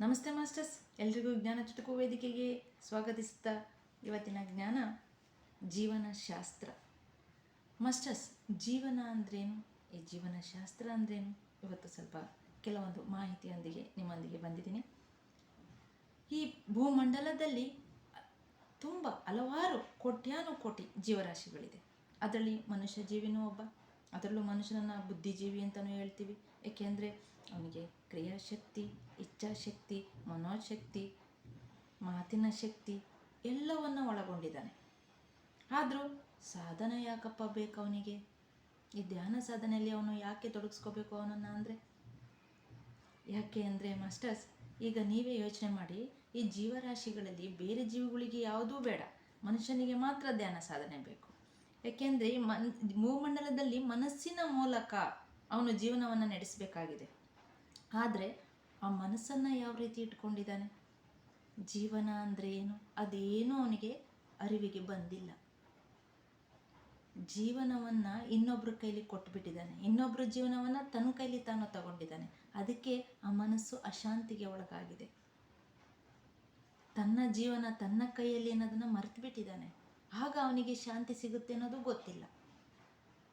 ನಮಸ್ತೆ ಮಾಸ್ಟರ್ಸ್. ಎಲ್ರಿಗೂ ಜ್ಞಾನ ಚುಟುಕು ವೇದಿಕೆಗೆ ಸ್ವಾಗತಿಸ್ತಾ ಇವತ್ತಿನ ಜ್ಞಾನ ಜೀವನ ಶಾಸ್ತ್ರ. ಮಾಸ್ಟರ್ಸ್, ಜೀವನ ಅಂದ್ರೇನು? ಈ ಜೀವನ ಶಾಸ್ತ್ರ ಅಂದ್ರೇನು? ಇವತ್ತು ಸ್ವಲ್ಪ ಕೆಲವೊಂದು ಮಾಹಿತಿಯೊಂದಿಗೆ ನಿಮ್ಮೊಂದಿಗೆ ಬಂದಿದ್ದೀನಿ. ಈ ಭೂಮಂಡಲದಲ್ಲಿ ತುಂಬ ಹಲವಾರು ಕೋಟ್ಯಾನು ಕೋಟಿ ಜೀವರಾಶಿಗಳಿದೆ. ಅದರಲ್ಲಿ ಮನುಷ್ಯ ಜೀವಿನೂ ಒಬ್ಬ ಅದರಲ್ಲೂ ಮನುಷ್ಯನನ್ನು ಬುದ್ಧಿಜೀವಿ ಅಂತಲೂ ಹೇಳ್ತೀವಿ. ಏಕೆಂದರೆ ಅವನಿಗೆ ಕ್ರಿಯಾಶಕ್ತಿ, ಇಚ್ಛಾಶಕ್ತಿ, ಮನೋಶಕ್ತಿ, ಮಾತಿನ ಶಕ್ತಿ ಎಲ್ಲವನ್ನು ಒಳಗೊಂಡಿದ್ದಾನೆ. ಆದರೂ ಸಾಧನ ಯಾಕಪ್ಪ ಬೇಕು ಅವನಿಗೆ? ಈ ಧ್ಯಾನ ಸಾಧನೆಯಲ್ಲಿ ಅವನು ಯಾಕೆ ತೊಡಗಿಸ್ಕೋಬೇಕು ಅವನನ್ನು ಅಂದರೆ? ಯಾಕೆ ಅಂದರೆ ಮಾಸ್ಟರ್ಸ್, ಈಗ ನೀವೇ ಯೋಚನೆ ಮಾಡಿ, ಈ ಜೀವರಾಶಿಗಳಲ್ಲಿ ಬೇರೆ ಜೀವಿಗಳಿಗೆ ಯಾವುದೂ ಬೇಡ. ಮನುಷ್ಯನಿಗೆ ಮಾತ್ರ ಧ್ಯಾನ ಸಾಧನೆ ಬೇಕು. ಯಾಕೆಂದರೆ ಮನ್, ಭೂಮಂಡಲದಲ್ಲಿ ಮನಸ್ಸಿನ ಮೂಲಕ ಅವನು ಜೀವನವನ್ನು ನಡೆಸಬೇಕಾಗಿದೆ. ಆದರೆ ಆ ಮನಸ್ಸನ್ನು ಯಾವ ರೀತಿ ಇಟ್ಕೊಂಡಿದ್ದಾನೆ? ಜೀವನ ಅಂದರೆ ಏನು? ಅದೇನೂ ಅವನಿಗೆ ಅರಿವಿಗೆ ಬಂದಿಲ್ಲ. ಜೀವನವನ್ನು ಇನ್ನೊಬ್ಬರ ಕೈಲಿ ಕೊಟ್ಬಿಟ್ಟಿದ್ದಾನೆ. ಇನ್ನೊಬ್ಬರ ಜೀವನವನ್ನು ತನ್ನ ಕೈಲಿ ತಾನು ತಗೊಂಡಿದ್ದಾನೆ. ಅದಕ್ಕೆ ಆ ಮನಸ್ಸು ಅಶಾಂತಿಗೆ ಒಳಗಾಗಿದೆ. ತನ್ನ ಜೀವನ ತನ್ನ ಕೈಯಲ್ಲಿ ಅನ್ನೋದನ್ನು ಮರೆತು ಬಿಟ್ಟಿದ್ದಾನೆ ಆಗ ಅವನಿಗೆ ಶಾಂತಿ ಸಿಗುತ್ತೆ ಅನ್ನೋದು ಗೊತ್ತಿಲ್ಲ.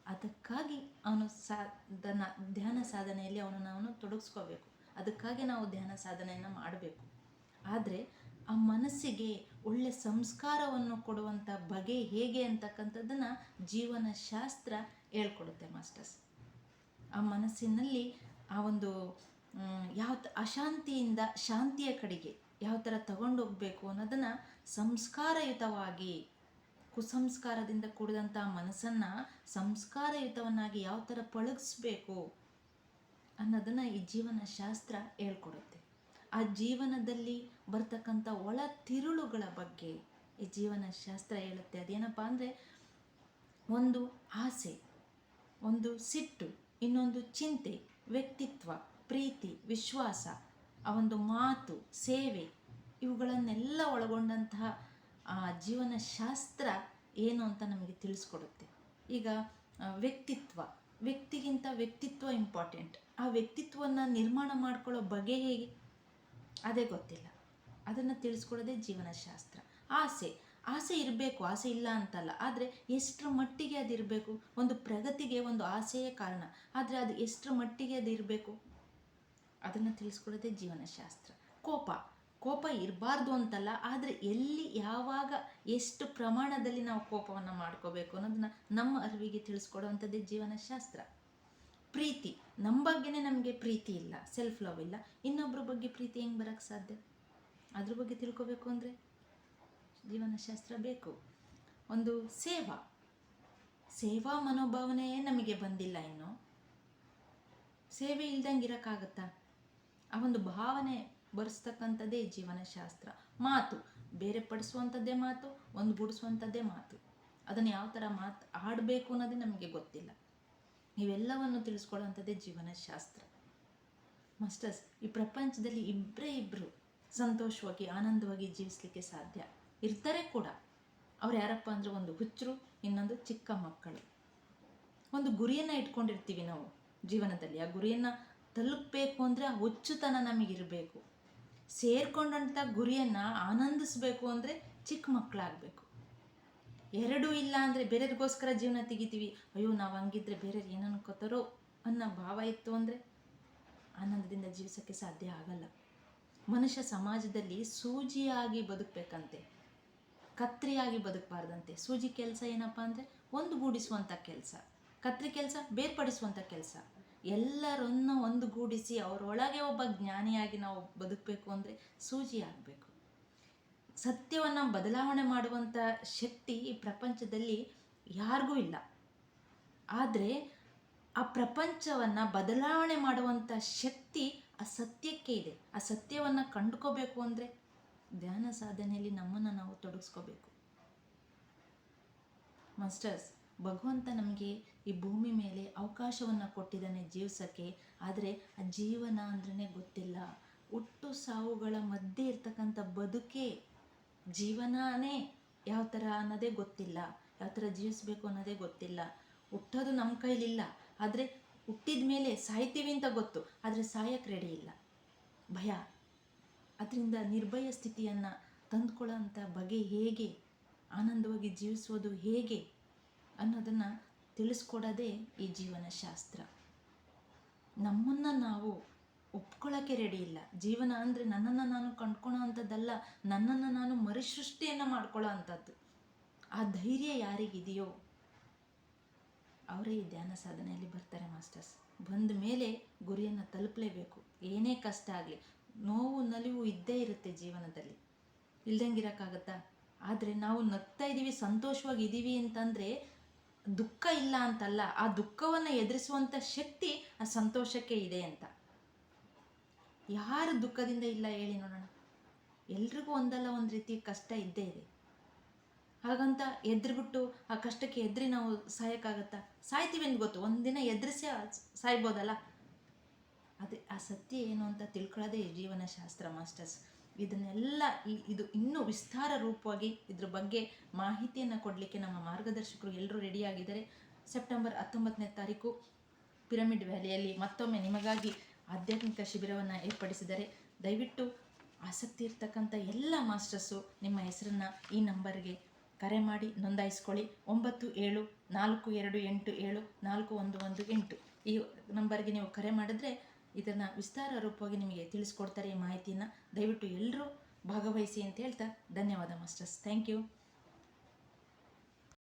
ಅದಕ್ಕಾಗಿ ಅವನು ಸಾಧನ ಧ್ಯಾನ ಸಾಧನೆಯಲ್ಲಿ ಅವನನ್ನು ಅವನು ತೊಡಗಿಸ್ಕೋಬೇಕು. ಅದಕ್ಕಾಗಿ ನಾವು ಧ್ಯಾನ ಸಾಧನೆಯನ್ನು ಮಾಡಬೇಕು. ಆದರೆ ಆ ಮನಸ್ಸಿಗೆ ಒಳ್ಳೆ ಸಂಸ್ಕಾರವನ್ನು ಕೊಡುವಂಥ ಬಗೆ ಹೇಗೆ ಅಂತಕ್ಕಂಥದ್ದನ್ನು ಜೀವನ ಶಾಸ್ತ್ರ ಹೇಳ್ಕೊಡುತ್ತೆ ಮಾಸ್ಟರ್ಸ್. ಆ ಮನಸ್ಸಿನಲ್ಲಿ ಆ ಒಂದು ಯಾವ ಅಶಾಂತಿಯಿಂದ ಶಾಂತಿಯ ಕಡೆಗೆ ಯಾವ ಥರ ತಗೊಂಡೋಗ್ಬೇಕು ಅನ್ನೋದನ್ನು ಸಂಸ್ಕಾರಯುತವಾಗಿ ಕುಸಂಸ್ಕಾರದಿಂದ ಕೂಡಿದಂಥ ಮನಸ್ಸನ್ನು ಸಂಸ್ಕಾರಯುತವನ್ನಾಗಿ ಯಾವ ಥರ ಪಳಗಿಸ್ಬೇಕು ಅನ್ನೋದನ್ನು ಈ ಜೀವನ ಶಾಸ್ತ್ರ ಹೇಳ್ಕೊಡುತ್ತೆ. ಆ ಜೀವನದಲ್ಲಿ ಬರ್ತಕ್ಕಂಥ ಒಳ ತಿರುಳುಗಳ ಬಗ್ಗೆ ಈ ಜೀವನ ಶಾಸ್ತ್ರ ಹೇಳುತ್ತೆ. ಅದೇನಪ್ಪ ಅಂದರೆ ಒಂದು ಆಸೆ, ಒಂದು ಸಿಟ್ಟು, ಇನ್ನೊಂದು ಚಿಂತೆ, ವ್ಯಕ್ತಿತ್ವ, ಪ್ರೀತಿ, ವಿಶ್ವಾಸ, ಆ ಒಂದು ಮಾತು, ಸೇವೆ ಇವುಗಳನ್ನೆಲ್ಲ ಒಳಗೊಂಡಂತಹ ಜೀವನ ಶಾಸ್ತ್ರ ಏನು ಅಂತ ನಮಗೆ ತಿಳಿಸ್ಕೊಡುತ್ತೆ. ಈಗ ವ್ಯಕ್ತಿತ್ವ. ವ್ಯಕ್ತಿಗಿಂತ ವ್ಯಕ್ತಿತ್ವ ಇಂಪಾರ್ಟೆಂಟ್ ಆ ವ್ಯಕ್ತಿತ್ವವನ್ನು ನಿರ್ಮಾಣ ಮಾಡ್ಕೊಳ್ಳೋ ಬಗೆ ಹೇಗೆ? ಅದೇ ಗೊತ್ತಿಲ್ಲ. ಅದನ್ನು ತಿಳಿಸ್ಕೊಡೋದೇ ಜೀವನ ಶಾಸ್ತ್ರ ಆಸೆ. ಆಸೆ ಇರಬೇಕು, ಆಸೆ ಇಲ್ಲ ಅಂತಲ್ಲ. ಆದರೆ ಎಷ್ಟರ ಮಟ್ಟಿಗೆ ಅದು ಇರಬೇಕು? ಒಂದು ಪ್ರಗತಿಗೆ ಒಂದು ಆಸೆಯೇ ಕಾರಣ. ಆದರೆ ಅದು ಎಷ್ಟರ ಮಟ್ಟಿಗೆ ಅದು ಇರಬೇಕು? ಅದನ್ನು ತಿಳಿಸ್ಕೊಡೋದೇ ಜೀವನ ಶಾಸ್ತ್ರ ಕೋಪ. ಕೋಪ ಇರಬಾರ್ದು ಅಂತಲ್ಲ, ಆದರೆ ಎಲ್ಲಿ, ಯಾವಾಗ ಎಷ್ಟು ಪ್ರಮಾಣದಲ್ಲಿ ನಾವು ಕೋಪವನ್ನು ಮಾಡ್ಕೋಬೇಕು ಅನ್ನೋದನ್ನ ನಮ್ಮ ಅರಿವಿಗೆ ತಿಳಿಸ್ಕೊಡುವಂಥದ್ದೇ ಜೀವನಶಾಸ್ತ್ರ. ಪ್ರೀತಿ ನಮ್ಮ ಬಗ್ಗೆನೇ ನಮಗೆ ಪ್ರೀತಿ ಇಲ್ಲ ಸೆಲ್ಫ್ ಲವ್ ಇಲ್ಲ. ಇನ್ನೊಬ್ಬರ ಬಗ್ಗೆ ಪ್ರೀತಿ ಹೆಂಗೆ ಬರೋಕ್ಕೆ ಸಾಧ್ಯ? ಅದ್ರ ಬಗ್ಗೆ ತಿಳ್ಕೊಬೇಕು ಅಂದರೆ ಜೀವನಶಾಸ್ತ್ರ ಬೇಕು. ಒಂದು ಸೇವಾ. ಸೇವಾ ಮನೋಭಾವನೆಯೇ ನಮಗೆ ಬಂದಿಲ್ಲ ಇನ್ನು. ಸೇವೆ ಇಲ್ದಂಗೆ ಇರೋಕ್ಕಾಗತ್ತಾ? ಆ ಒಂದು ಭಾವನೆ ಬರೆಸ್ತಕ್ಕಂಥದ್ದೇ ಜೀವನಶಾಸ್ತ್ರ. ಜೀವನ ಶಾಸ್ತ್ರ ಮಾತು, ಬೇರೆ ಪಡಿಸುವಂಥದ್ದೇ ಮಾತು, ಒಂದು ಗುಡಿಸುವಂಥದ್ದೇ ಮಾತು. ಅದನ್ನು ಯಾವ ಥರ ಮಾತು ಆಡಬೇಕು ಅನ್ನೋದೇ ನಮಗೆ ಗೊತ್ತಿಲ್ಲ. ಇವೆಲ್ಲವನ್ನು ತಿಳಿಸ್ಕೊಳ್ಳುವಂಥದ್ದೇ ಜೀವನಶಾಸ್ತ್ರ. ಮಾಸ್ಟರ್ಸ್, ಈ ಪ್ರಪಂಚದಲ್ಲಿ ಇಬ್ಬರೇ ಇಬ್ಬರು ಸಂತೋಷವಾಗಿ, ಆನಂದವಾಗಿ ಜೀವಿಸಲಿಕ್ಕೆ ಸಾಧ್ಯ. ಇರ್ತಾರೆ ಕೂಡ. ಅವ್ರು ಯಾರಪ್ಪ ಅಂದರೆ ಒಂದು ಹುಚ್ಚರು, ಇನ್ನೊಂದು ಚಿಕ್ಕ ಮಕ್ಕಳು. ಒಂದು ಗುರಿಯನ್ನು ಇಟ್ಕೊಂಡಿರ್ತೀವಿ ನಾವು ಜೀವನದಲ್ಲಿ. ಆ ಗುರಿಯನ್ನು ತಲುಪಬೇಕು ಅಂದರೆ ಆ ಹುಚ್ಚುತನ ನಮಗಿರಬೇಕು. ಸೇರ್ಕೊಂಡಂಥ ಗುರಿಯನ್ನು ಆನಂದಿಸಬೇಕು ಅಂದರೆ ಚಿಕ್ಕ ಮಕ್ಕಳಾಗಬೇಕು ಎರಡೂ ಇಲ್ಲ ಅಂದರೆ ಬೇರೆಯವ್ರಿಗೋಸ್ಕರ ಜೀವನ ತೆಗಿತೀವಿ. ಅಯ್ಯೋ, ನಾವು ಹಂಗಿದ್ರೆ ಬೇರೆಯವ್ರು ಏನು ಅನ್ಕೋತಾರೋ ಅನ್ನೋ ಭಾವ ಇತ್ತು ಅಂದರೆ ಆನಂದದಿಂದ ಜೀವಿಸೋಕ್ಕೆ ಸಾಧ್ಯ ಆಗಲ್ಲ. ಮನುಷ್ಯ ಸಮಾಜದಲ್ಲಿ ಸೂಜಿಯಾಗಿ ಬದುಕಬೇಕಂತೆ, ಕತ್ರಿಯಾಗಿ ಬದುಕಬಾರ್ದಂತೆ. ಸೂಜಿ ಕೆಲಸ ಏನಪ್ಪ ಅಂದರೆ ಒಂದುಗೂಡಿಸುವಂಥ ಕೆಲಸ, ಕತ್ರಿ ಕೆಲಸ ಬೇರ್ಪಡಿಸುವಂಥ ಕೆಲಸ. ಎಲ್ಲರನ್ನು ಒಂದುಗೂಡಿಸಿ ಅವರೊಳಗೆ ಒಬ್ಬ ಜ್ಞಾನಿಯಾಗಿ ನಾವು ಬದುಕಬೇಕು ಅಂದರೆ ಸೂಜಿ ಆಗಬೇಕು. ಸತ್ಯವನ್ನು ಬದಲಾವಣೆ ಮಾಡುವಂಥ ಶಕ್ತಿ ಈ ಪ್ರಪಂಚದಲ್ಲಿ ಯಾರಿಗೂ ಇಲ್ಲ. ಆದರೆ ಆ ಪ್ರಪಂಚವನ್ನು ಬದಲಾವಣೆ ಮಾಡುವಂಥ ಶಕ್ತಿ ಆ ಸತ್ಯಕ್ಕೆ ಇದೆ. ಆ ಸತ್ಯವನ್ನು ಕಂಡುಕೋಬೇಕು ಅಂದರೆ ಧ್ಯಾನ ಸಾಧನೆಯಲ್ಲಿ ನಮ್ಮನ್ನು ನಾವು ತೊಡಗಿಸ್ಕೋಬೇಕು. ಮಾಸ್ಟರ್ಸ್, ಭಗವಂತ ನಮಗೆ ಈ ಭೂಮಿ ಮೇಲೆ ಅವಕಾಶವನ್ನು ಕೊಟ್ಟಿದ್ದಾನೆ ಜೀವಿಸೋಕ್ಕೆ. ಆದರೆ ಆ ಜೀವನ ಅಂದ್ರೇ ಗೊತ್ತಿಲ್ಲ. ಹುಟ್ಟು ಸಾವುಗಳ ಮಧ್ಯೆ ಇರ್ತಕ್ಕಂಥ ಬದುಕೇ ಜೀವನನೇ ಯಾವ ಥರ ಅನ್ನೋದೇ ಗೊತ್ತಿಲ್ಲ. ಯಾವ ಥರ ಜೀವಿಸ್ಬೇಕು ಅನ್ನೋದೇ ಗೊತ್ತಿಲ್ಲ. ಹುಟ್ಟೋದು ನಮ್ಮ ಕೈಲಿಲ್ಲ. ಆದರೆ ಹುಟ್ಟಿದ ಮೇಲೆ ಸಾಯ್ತೀವಿ ಅಂತ ಗೊತ್ತು. ಆದರೆ ಸಾಯಕ್ಕೆ ರೆಡಿ ಇಲ್ಲ. ಭಯ. ಅದರಿಂದ ನಿರ್ಭಯ ಸ್ಥಿತಿಯನ್ನು ತಂದುಕೊಳ್ಳೋ ಅಂಥ ಬಗೆ ಹೇಗೆ? ಆನಂದವಾಗಿ ಜೀವಿಸೋದು ಹೇಗೆ? ಅನ್ನೋದನ್ನು ತಿಳಿಸ್ಕೊಡೋದೇ ಈ ಜೀವನಶಾಸ್ತ್ರ. ನಮ್ಮನ್ನು ನಾವು ಒಪ್ಕೊಳ್ಳೋಕ್ಕೆ ರೆಡಿ ಇಲ್ಲ. ಜೀವನ ಅಂದರೆ ನನ್ನನ್ನು ನಾನು ಕಂಡ್ಕೊಳೋ ಅಂಥದ್ದಲ್ಲ ನನ್ನನ್ನು ನಾನು ಮರುಸೃಷ್ಟಿಯನ್ನು ಮಾಡ್ಕೊಳ್ಳೋ ಅಂಥದ್ದು ಆ ಧೈರ್ಯ ಯಾರಿಗಿದೆಯೋ ಅವರೇ ಈ ಧ್ಯಾನ ಸಾಧನೆಯಲ್ಲಿ ಬರ್ತಾರೆ ಮಾಸ್ಟರ್ಸ್. ಬಂದ ಮೇಲೆ ಗುರಿಯನ್ನು ತಲುಪಲೇಬೇಕು. ಏನೇ ಕಷ್ಟ ಆಗಲಿ, ನೋವು ನಲಿವು ಇದ್ದೇ ಇರುತ್ತೆ ಜೀವನದಲ್ಲಿ. ಇಲ್ದಂಗಿರೋಕ್ಕಾಗತ್ತಾ ಆದರೆ ನಾವು ನಗ್ತಾ ಇದ್ದೀವಿ ಸಂತೋಷವಾಗಿ ಇದ್ದೀವಿ ಅಂತಂದರೆ ದುಃಖ ಇಲ್ಲ ಅಂತಲ್ಲ, ಆ ದುಃಖವನ್ನು ಎದುರಿಸುವಂಥ ಶಕ್ತಿ ಆ ಸಂತೋಷಕ್ಕೆ ಇದೆ ಅಂತ. ಯಾರು ದುಃಖದಿಂದ ಇಲ್ಲ ಹೇಳಿ ನೋಡೋಣ. ಎಲ್ರಿಗೂ ಒಂದಲ್ಲ ಒಂದು ರೀತಿ ಕಷ್ಟ ಇದ್ದೇ ಇದೆ. ಹಾಗಂತ ಎದ್ರಿಬಿಟ್ಟು ಆ ಕಷ್ಟಕ್ಕೆ ಎದ್ರಿ ನಾವು ಸಾಯೋಕ್ಕಾಗತ್ತಾ? ಸಾಯ್ತೀವಿ ಅಂತ ಗೊತ್ತು ಒಂದಿನ ಎದುರಿಸಿ ಸಾಯ್ಬೋದಲ್ಲ? ಅದೇ, ಆ ಸತ್ಯ ಏನು ಅಂತ ತಿಳ್ಕೊಳ್ಳೋದೇ ಜೀವನ ಶಾಸ್ತ್ರ ಮಾಸ್ಟರ್ಸ್. ಇದನ್ನೆಲ್ಲ ಇದು ಇನ್ನೂ ವಿಸ್ತಾರ ರೂಪವಾಗಿ ಇದ್ರ ಬಗ್ಗೆ ಮಾಹಿತಿಯನ್ನು ಕೊಡಲಿಕ್ಕೆ ನಮ್ಮ ಮಾರ್ಗದರ್ಶಕರು ಎಲ್ಲರೂ ರೆಡಿಯಾಗಿದ್ದಾರೆ ಸೆಪ್ಟೆಂಬರ್ ಹತ್ತೊಂಬತ್ತನೇ ತಾರೀಕು ಪಿರಮಿಡ್ ವ್ಯಾಲಿಯಲ್ಲಿ ಮತ್ತೊಮ್ಮೆ ನಿಮಗಾಗಿ ಆಧ್ಯಾತ್ಮಿಕ ಶಿಬಿರವನ್ನು ಏರ್ಪಡಿಸಿದರೆ ದಯವಿಟ್ಟು ಆಸಕ್ತಿ ಇರ್ತಕ್ಕಂಥ ಎಲ್ಲ ಮಾಸ್ಟರ್ಸು ನಿಮ್ಮ ಹೆಸರನ್ನು ಈ ನಂಬರ್ಗೆ ಕರೆ ಮಾಡಿ ನೋಂದಾಯಿಸ್ಕೊಳ್ಳಿ. ಒಂಬತ್ತು ಏಳು ನಾಲ್ಕು ಎರಡು ಎಂಟು ಏಳು ನಾಲ್ಕು ಒಂದು ಒಂದು ಎಂಟು ಈ ನಂಬರ್ಗೆ ನೀವು ಕರೆ ಮಾಡಿದ್ರೆ ಇದನ್ನು ವಿಸ್ತಾರ ರೂಪವಾಗಿ ನಿಮಗೆ ತಿಳಿಸ್ಕೊಡ್ತಾರೆ ಈ ಮಾಹಿತಿಯನ್ನು ದಯವಿಟ್ಟು ಎಲ್ಲರೂ ಭಾಗವಹಿಸಿ ಅಂತ ಹೇಳ್ತಾ ಧನ್ಯವಾದ ಮಾಸ್ಟರ್ಸ್. Thank you.